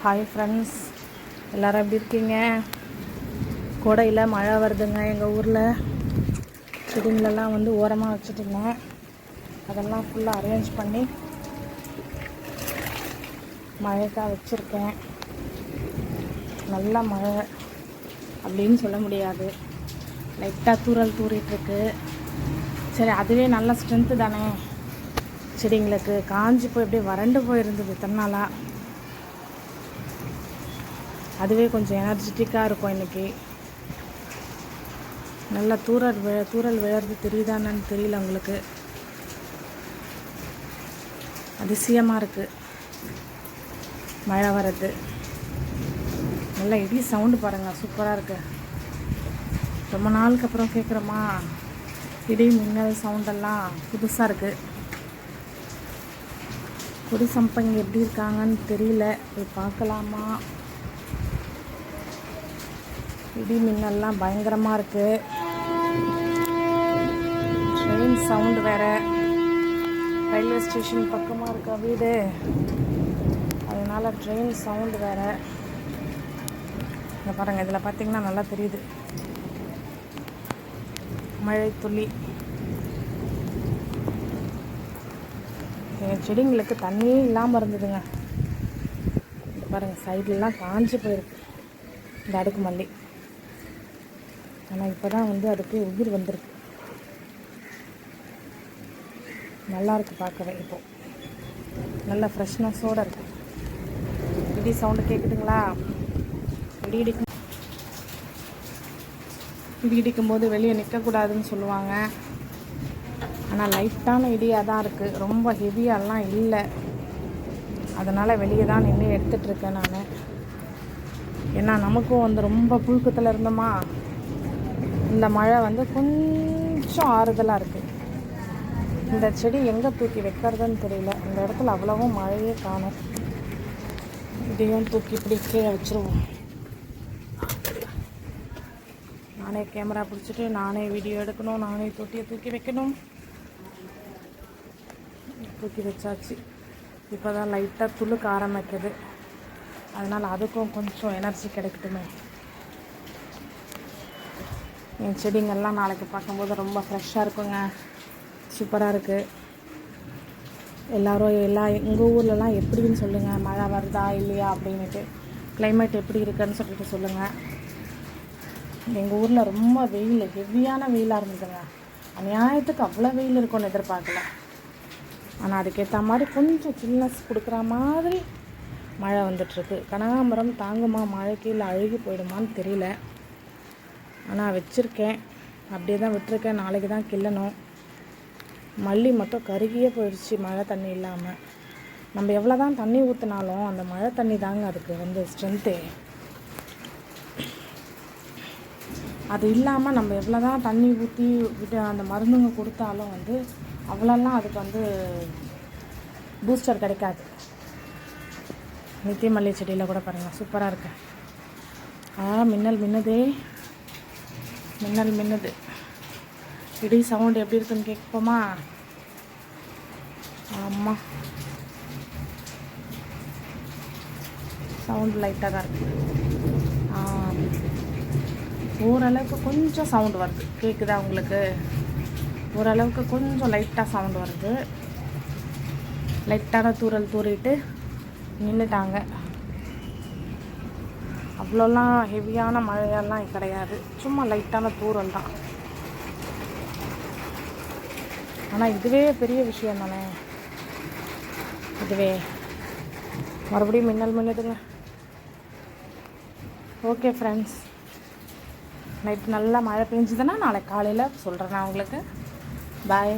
Hi friends எல்லோரும் எப்படி இருக்கீங்க? கோடையில் மழை வருதுங்க எங்கள் ஊரில். செடிங்களெல்லாம் வந்து ஓரமாக வச்சுட்டுருந்தேன். அதெல்லாம் ஃபுல்லாக அரேஞ்ச் பண்ணி மழைக்காக வச்சுருக்கேன். நல்ல மழை அப்படின்னு சொல்ல முடியாது. லைட்டாக தூறல் தூரிட்டுருக்கு சரி அதுவே நல்ல ஸ்ட்ரென்த்து தானே. செடிங்களுக்கு காஞ்சி போய் அப்படியே வறண்டு போயிருந்தது தன்னாலாக அதுவே கொஞ்சம் எனர்ஜெட்டிக்காக இருக்கும் இன்றைக்கி நல்லா தூரல் விழ தூரல் விழறது தெரியுதான்னு தெரியல உங்களுக்கு. அதிசயமாக இருக்குது மழை வர்றது. நல்லா இடி சவுண்டு பாருங்கள் சூப்பராக இருக்குது ரொம்ப நாளுக்கு அப்புறம் கேட்குறோமா இடி மின்னல் சவுண்டெல்லாம் புதுசாக இருக்குது குடி சம்பங்க எப்படி இருக்காங்கன்னு தெரியல. போய் பார்க்கலாமா? இடி மின்னல்லாம் பயங்கரமாக இருக்குது ட்ரெயின் சவுண்டு வேறு. ரயில்வே ஸ்டேஷன் பக்கமாக இருக்கா வீடு? அதனால் ட்ரெயின் சவுண்டு வேறு. இங்கே பாருங்கள் இதில் பார்த்திங்கன்னா நல்லா தெரியுது. மழை துளி. என் செடிங்களுக்கு தண்ணியே இல்லாமல் இருந்ததுங்க. இந்த பாருங்கள் சைட்லலாம் காஞ்சி போயிருக்கு. இந்த அடுக்கு மல்லி. ஆனால் இப்போ தான் வந்து அதுக்கு உயிர் வந்திருக்கு. நல்லாயிருக்கு பார்க்கவே இப்போது நல்ல ஃப்ரெஷ்னஸோடு இருக்கு. இடி சவுண்டு கேட்குதுங்களா இடி இடிக்கும் இடி இடிக்கும்போது வெளியே நிற்கக்கூடாதுன்னு சொல்லுவாங்க. ஆனால் லைட்டான இடியாக தான் இருக்குது ரொம்ப ஹெவியாலாம் இல்லை. அதனால் வெளியே தான் நின்று எடுத்துகிட்ருக்கேன் நான். ஏன்னா நமக்கும் வந்து ரொம்ப புழுக்கத்தில் இருந்தோமா? இந்த மழை வந்து கொஞ்சம் ஆறுதலாக இருக்குது இந்த செடி எங்கே தூக்கி வைக்கிறதுன்னு தெரியல. இந்த இடத்துல அவ்வளவும் மழையே காணும். இதையும் தூக்கி இப்படி கீழே வச்சுருவோம். நானே கேமரா பிடிச்சிட்டு நானே வீடியோ எடுக்கணும் நானே தொட்டியை தூக்கி வைக்கணும். தூக்கி வச்சாச்சு. இப்போ தான் லைட்டாக துளுக்க ஆரம்பிக்குது. அதனால் அதுக்கும் கொஞ்சம் எனர்ஜி கிடைக்கட்டுமே. என் செடிங்கள்லாம் நாளைக்கு பார்க்கும்போது ரொம்ப ஃப்ரெஷ்ஷாக இருக்குங்க. சூப்பராக இருக்குது எல்லோரும் எல்லா எங்கள் ஊர்லலாம் எப்படின்னு சொல்லுங்கள் மழை வருதா இல்லையா அப்படின்ட்டு கிளைமேட் எப்படி இருக்குன்னு சொல்லிட்டு சொல்லுங்கள் எங்கள் ஊரில் ரொம்ப வெயில் ஹெவியான வெயிலாக இருந்ததுங்க. அநியாயத்துக்கு அவ்வளோ வெயில் இருக்கும்னு எதிர்பார்க்கல. ஆனால் அதுக்கேற்ற மாதிரி கொஞ்சம் சில்னஸ் கொடுக்குற மாதிரி மழை வந்துட்டுருக்கு கனகாம்பரம் தாங்குமா மழைக்கு? இல்லை அழுகி போயிடுமான்னு தெரியல. ஆனால் வச்சுருக்கேன். அப்படியே தான் விட்டுருக்கேன். நாளைக்கு தான் கிள்ளணும். மல்லி மட்டும் கருகியே போயிடுச்சு மழை தண்ணி இல்லாமல் நம்ம எவ்வளோ தான் தண்ணி ஊற்றினாலும் அந்த மழை தண்ணி தாங்க அதுக்கு வந்து ஸ்ட்ரென்த்து அது இல்லாமல் நம்ம எவ்வளோ தான் தண்ணி ஊற்றி விட்டு அந்த மருந்துங்க கொடுத்தாலும் வந்து அவ்வளோலாம் அதுக்கு வந்து பூஸ்டர் கிடைக்காது. நித்திய மல்லி செடியில் கூட பாருங்கள் சூப்பராக இருக்கு. ஆ மின்னல் மின்னதே. மின்னல் மின்னுது. இடி சவுண்ட் எப்படி இருக்குன்னு கேட்போமா? ஆமாம் சவுண்ட் லைட்டாக தான் இருக்குது ஓரளவுக்கு கொஞ்சம் சவுண்டு வருது. கேட்குதா உங்களுக்கு? ஓரளவுக்கு கொஞ்சம் லைட்டாக சவுண்டு வருது. லைட்டான தூரல் தூரிட்டு நின்றுட்டாங்க அவ்வளோலாம் ஹெவியான மழையெல்லாம் கிடையாது. சும்மா லைட்டான தூரல் தான். ஆனால் இதுவே பெரிய விஷயம் தானே? இதுவே. மறுபடியும் மின்னல் மின்னுதுங்க. ஓகே ஃப்ரெண்ட்ஸ் நைட் நல்லா மழை பெஞ்சுதுன்னா நாளைக்கு காலையில் சொல்கிறேன் நான் உங்களுக்கு. பாய்